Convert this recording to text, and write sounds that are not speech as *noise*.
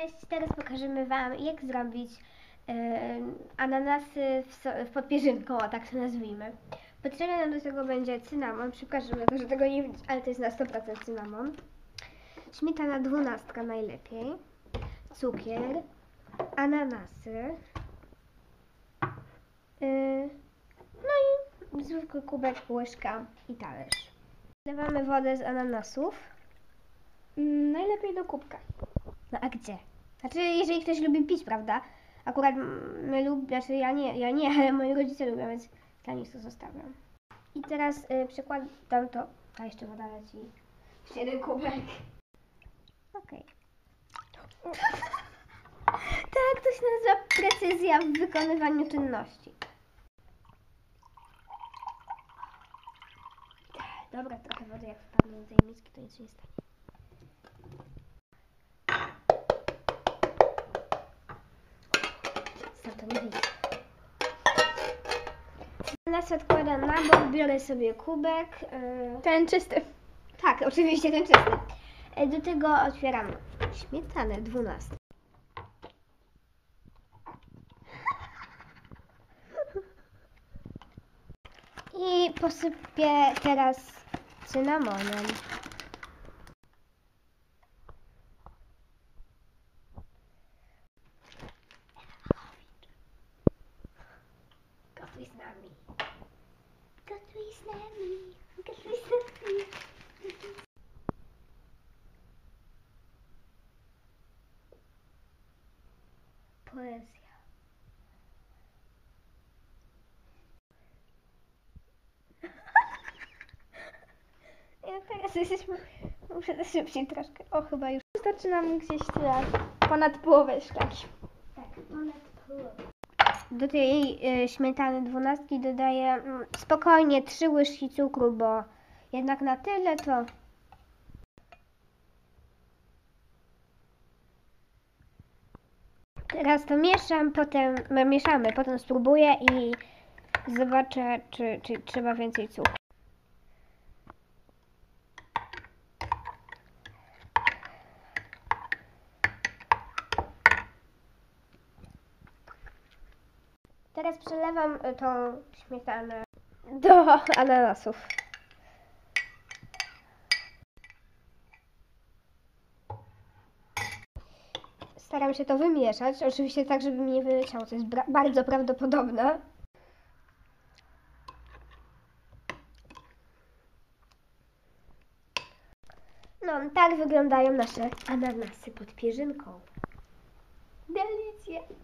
Cześć, teraz pokażemy Wam, jak zrobić e, ananasy w, so, w o tak to nazwijmy. Potrzebny nam do tego będzie cynamon, przepraszam że tego nie widać, ale to jest na 100% cynamon. Śmietana dwunastka najlepiej, cukier, ananasy, y, no i zwykły kubek, łyżka i talerz. Wlewamy wodę z ananasów. Mm, najlepiej do kubka. No a gdzie? Znaczy, jeżeli ktoś lubi pić, prawda? Akurat my lub, znaczy ja nie, ja nie, *laughs* ale moi rodzice lubią, więc dla nich to zostawiam. I teraz y, przykładam to. A jeszcze woda leci. Jeszcze jeden kubek. Okej. *laughs* tak, to się nazywa precyzja w wykonywaniu czynności. Dobra, trochę wody jak wpadnie do tej miski, to nic nie stanie. To? Nas odkładam na bok, biorę sobie kubek. Yy, Ten czysty. tak, oczywiście ten czysty. Yy, Do tego otwieram śmietanę 12. I posypię teraz cynamonem. Poezja. *laughs* Ja teraz jesteśmy... Muszę to szybciej troszkę. O, chyba już. Wystarczy nam gdzieś tyle, ponad połowę szklanki. Tak, ponad połowę. Do tej y, śmietany dwunastki dodaję mm, spokojnie trzy łyżki cukru, bo jednak na tyle to... Teraz to mieszam, potem mieszamy, potem spróbuję i zobaczę, czy, czy trzeba więcej cukru. Teraz przelewam y, tą śmietanę do ananasów. Staram się to wymieszać, oczywiście tak, żeby mi nie wyleciało, to jest bardzo prawdopodobne. No, tak wyglądają nasze ananasy pod pierzynką. Delicje!